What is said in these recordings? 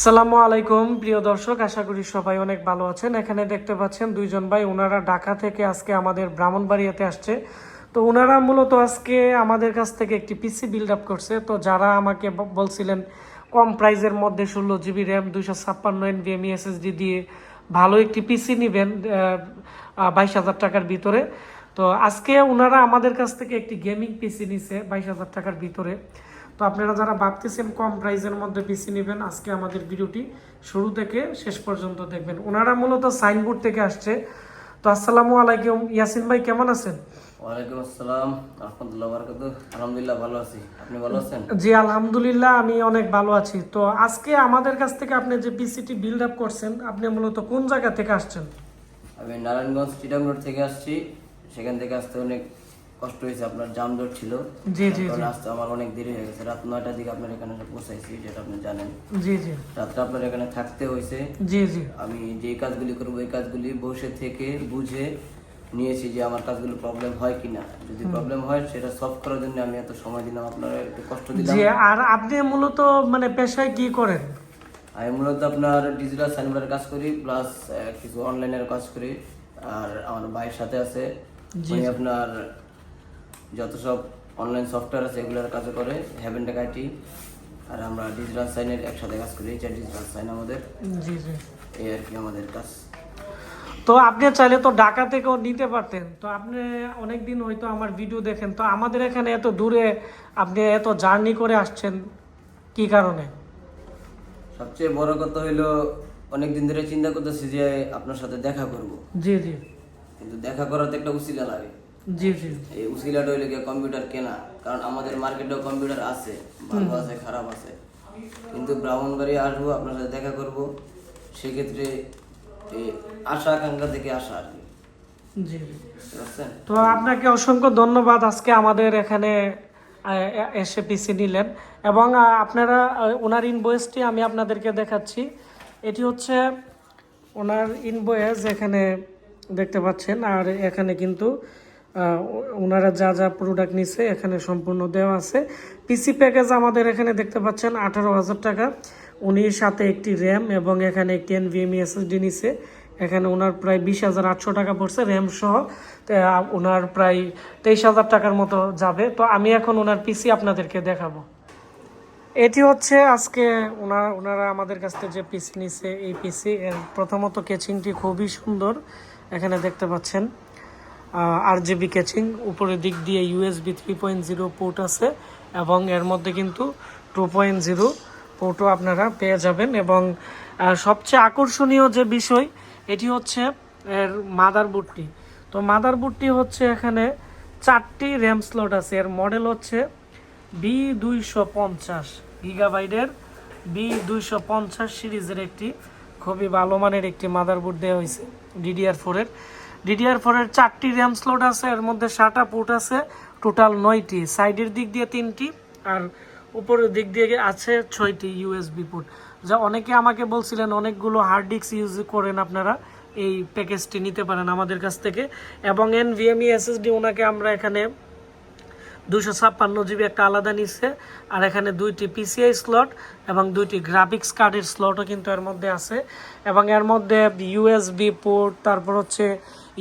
সালামু আলাইকুম, প্রিয় দর্শক, আশা করি সবাই অনেক ভালো আছেন। এখানে দেখতে পাচ্ছেন দুইজন ভাই ওনারা ঢাকা থেকে আজকে আমাদের ব্রাহ্মণবাড়িয়াতে আসছে। তো ওনারা মূলত আজকে আমাদের কাছ থেকে একটি পিসি বিল্ড আপ করছে। তো যারা আমাকে বলছিলেন, কম প্রাইজের মধ্যে ষোলো জিবি র্যাম দুইশো ছাপ্পান্ন এনভিএমই এসএসডি দিয়ে ভালো একটি পিসি নেবেন বাইশ হাজার টাকার ভিতরে। তো আজকে ওনারা আমাদের কাছ থেকে একটি গেমিং পিসি নিছে বাইশ হাজার টাকার ভিতরে। তো আপনারা যারা ভাবতেছেন কম প্রাইসের মধ্যে পিসি নেবেন আজকে আমাদের ভিডিওটি শুরু থেকে শেষ পর্যন্ত দেখবেন। ওনারা মূলত সাইনবোর্ড থেকে আসছে। তো আসসালামু আলাইকুম। ইয়াসিন ভাই কেমন আছেন? ওয়ালাইকুম আসসালাম। বারকাত আলহামদুলিল্লাহ ভালো আছি। আপনি ভালো আছেন? জি আলহামদুলিল্লাহ আমি অনেক ভালো আছি। তো আজকে আমাদের কাছ থেকে আপনি যে পিসিটি বিল্ড আপ করছেন আপনি মূলত কোন জায়গা থেকে আসছেন? আমি নারায়ণগঞ্জ রোড থেকে আসছি। সেখান থেকে আসতে অনেক কষ্ট হয়েছে আপনার জামজট ছিল। জি জি কারণ আসতে আমার অনেক দেরি হয়ে গেছে। রাত নয়টার দিকে আপনার এখানে পৌঁছাইছি যেটা আপনি জানেন। জি জি। রাত্রে আপনার এখানে থাকতে হয়েছে। জি জি। আমি যে কাজগুলি করব এই কাজগুলি বসে থেকে বুঝে নিয়েছি যে আমার কাজগুলো প্রবলেম হয় কিনা। যদি প্রবলেম হয় সেটা সলভ করার জন্য আমি এত সময় দিলাম আপনারা একটু কষ্ট দিলাম। জি আর আপনি মূলত মানে পেশায় কি করেন? আমি মূলত আপনার ডিজিটাল সাইনবোর্ডের কাজ করি প্লাস কিছু অনলাইনের কাজ করি। আর আমার ভাইয়ের সাথে আছে। আপনার যত সব অনলাইন সফটওয়্যার আছে এগুলোর কাজ করে হ্যাভেন টেক আইটি আর আমরা ডিজিটাল সাইনের একসাথে কাজ করি এটা ডিজিটাল সাইন আমাদের। জি জি। এই আর কি আমাদের কাজ। তো আপনি চাইলে তো ঢাকা থেকেও নিতে পারতেন। তো আপনি অনেক দিন হয়তো আমার ভিডিও দেখেন তো আমাদের এখানে এত দূরে আপনি এত জার্নি করে আসছেন কি কারণে? সবচেয়ে বড় কথা হইল অনেক দিন ধরে চিন্তা করতেছি যে আপনার সাথে দেখা করব। জি জি। কিন্তু দেখা করাতে একটা উসিলা লাগে। জি জি। এই উসিলাটা হইলে কম্পিউটার কেনা। কারণ আমাদের মার্কেটেও কম্পিউটার আছে ভালো আছে খারাপ আছে। কিন্তু ব্রাহ্মণবাড়ি আসব আপনার সাথে দেখা করব। সেক্ষেত্রে এই আশা আকাঙ্ক্ষা থেকে আসা আর কি। জি তো আপনাকে অসংখ্য ধন্যবাদ আজকে আমাদের এখানে এসে পিসি নিলেন। এবং আপনারা ওনার ইনভয়েসটি আমি আপনাদেরকে দেখাচ্ছি। এটি হচ্ছে ওনার ইনভয়েস এখানে দেখতে পাচ্ছেন। আর এখানে কিন্তু ওনারা যা যা প্রোডাক্ট নিছে, এখানে সম্পূর্ণ দেওয়া আছে। পিসি প্যাকেজ আমাদের এখানে দেখতে পাচ্ছেন আঠারো হাজার টাকা। উনি সাথে একটি র্যাম এবং এখানে একটি এনভিএমই এসএসডি নিছে। এখানে ওনার প্রায় বিশ হাজার আটশো টাকা পড়ছে র্যাম সহ। ওনার প্রায় তেইশ হাজার টাকার মতো যাবে। তো আমি এখন ওনার পিসি আপনাদেরকে দেখাবো। এটি হচ্ছে আজকে ওনার ওনারা আমাদের কাছ থেকে যে পিসি নিছে, এই পিসি এর প্রথমত কেচিংটি খুবই সুন্দর। এখানে দেখতে পাচ্ছেন। আর জিবি কেচিং উপরের দিক দিয়ে USB three point zero port আছে, এবং এর মধ্যে কিন্তু টু পয়েন্ট জিরো পোর্টও আপনারা পেয়ে যাবেন। এবং সবচেয়ে আকর্ষণীয় যে বিষয়, এটি হচ্ছে এর মাদার মাদারবোর্ডটি তো মাদার মাদারবোর্ডটি হচ্ছে এখানে চারটি র্যাম স্লট আছে। এর মডেল হচ্ছে বি দুইশো পঞ্চাশ গিগাবাইটের বি দুইশো পঞ্চাশ সিরিজের একটি, খুবই ভালো মানের একটি মাদার মাদারবোর্ড দেওয়া হয়েছে ডিডিআর ফোরের ডিডিআর ফোরের চারটি র্যাম স্লট আছে, এর মধ্যে সাতটা পোর্ট আছে টোটাল নয়টি। সাইডের দিক দিয়ে তিনটি, আর উপরের দিক দিয়ে আছে ছয়টি ইউএসবি পোর্ট যা অনেকে আমাকে বলছিলেন, অনেকগুলো হার্ড ডিস্ক ইউজ করেন আপনারা, এই প্যাকেজটি নিতে পারেন আমাদের কাছ থেকে। এবং এন এনভিএমই এসএসডি ওনাকে আমরা এখানে দুশো ছাপ্পান্ন জিবি একটা আলাদা নিচ্ছে, আর এখানে দুইটি পিসিআই স্লট এবং দুইটি গ্রাফিক্স কার্ডের স্লটও কিন্তু এর মধ্যে আছে। এবং এর মধ্যে ইউএসবি পোর্ট তারপর হচ্ছে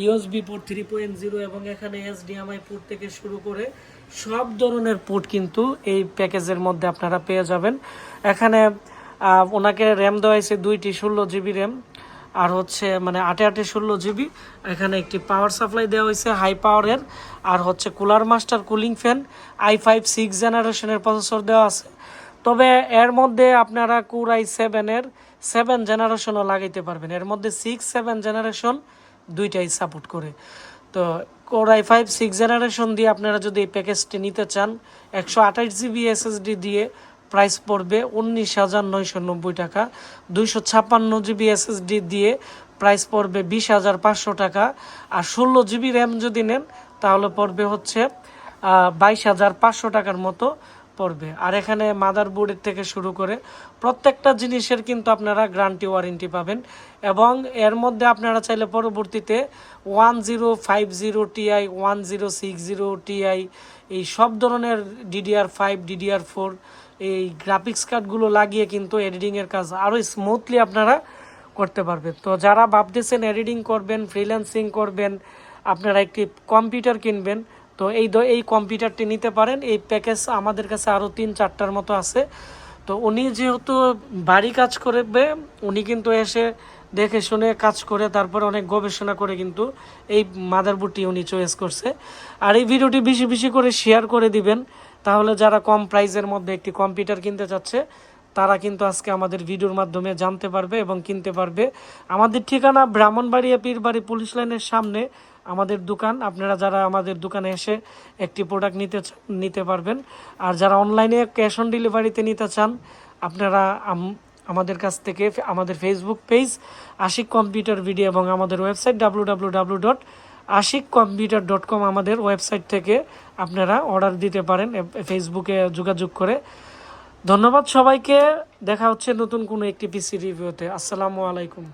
USB port three point zero এবং এখানে এসডিএমআই পোর্ট থেকে শুরু করে সব ধরনের পোর্ট কিন্তু এই প্যাকেজের মধ্যে আপনারা পেয়ে যাবেন। এখানে ওনাকে র্যাম দেওয়া হয়েছে দুইটি ষোলো জিবি র্যাম, আর হচ্ছে মানে আটে আটে ষোলো জিবি। এখানে একটি পাওয়ার সাপ্লাই দেওয়া হয়েছে হাই পাওয়ারের, আর হচ্ছে Cooler Master cooling fan, i five six জেনারেশনের প্রসেসর দেওয়া আছে। তবে এর মধ্যে আপনারা কুর আই সেভেনের সেভেন জেনারেশনও লাগাইতে পারবেন। এর মধ্যে সিক্স সেভেন জেনারেশন দুইটাই সাপোর্ট করে। তো core i five six generation দিয়ে আপনারা যদি এই প্যাকেজটি নিতে চান, একশো আঠাশ জিবি এসএসডি দিয়ে প্রাইস পড়বে উনিশ হাজার নয়শো নব্বই টাকা। দুইশো ছাপ্পান্ন জিবি এসএসডি দিয়ে প্রাইস পড়বে বিশ হাজার পাঁচশো টাকা। আর ষোলো জিবি র্যাম যদি নেন, তাহলে পড়বে হচ্ছে বাইশ হাজার পাঁচশো টাকার মতো। পড়বে। আর এখানে মাদারবোর্ডের থেকে শুরু করে প্রত্যেকটা জিনিসের কিন্তু আপনারা গ্যারান্টি ওয়ারেন্টি পাবেন এবং এর মধ্যে আপনারা চাইলে পরবর্তীতে one zero five zero Ti one zero six zero Ti এই সব ধরনের ডিডিআর ফাইভ ডিডিআর ফোর এই গ্রাফিক্স কার্ডগুলো লাগিয়ে কিন্তু এডিটিংয়ের কাজ আরও স্মুথলি আপনারা করতে পারবেন। তো যারা ভাবতেছেন এডিটিং করবেন ফ্রিল্যান্সিং করবেন, আপনারা একটি কম্পিউটার কিনবেন তো এই এই কম্পিউটারটি নিতে পারেন। এই প্যাকেজ আমাদের কাছে আরও তিন, চারটার মতো আছে। তো উনি যেহেতু বাড়ি কাজ করবে, উনি কিন্তু এসে দেখে শুনে কাজ করে তারপরে অনেক গবেষণা করে কিন্তু এই মাদারবোর্ডটি উনি চয়েস করছে। আর এই ভিডিওটি বেশি বেশি করে শেয়ার করে দিবেন, তাহলে যারা কম প্রাইজের মধ্যে একটি কম্পিউটার কিনতে চাচ্ছে, তারা কিন্তু আজকে আমাদের ভিডিওর মাধ্যমে জানতে পারবে এবং কিনতে পারবে। আমাদের ঠিকানা ব্রাহ্মণবাড়িয়া পীরবাড়ি পুলিশ লাইনের সামনে। আমাদের দোকান। আপনারা যারা আমাদের দোকানে এসে একটি প্রোডাক্ট নিতে নিতে পারবেন। আর যারা অনলাইনে ক্যাশ অন ডেলিভারিতে নিতে চান, আপনারা আমাদের কাছ থেকে আমাদের Facebook page Ashik computer video এবং আমাদের website W dot Ashik computer dot com আমাদের ওয়েবসাইট থেকে আপনারা অর্ডার দিতে পারেন ফেসবুকে যোগাযোগ করে। ধন্যবাদ সবাইকে। দেখা হচ্ছে নতুন কোনো একটি পিসি রিভিউতে আসসালামু আলাইকুম।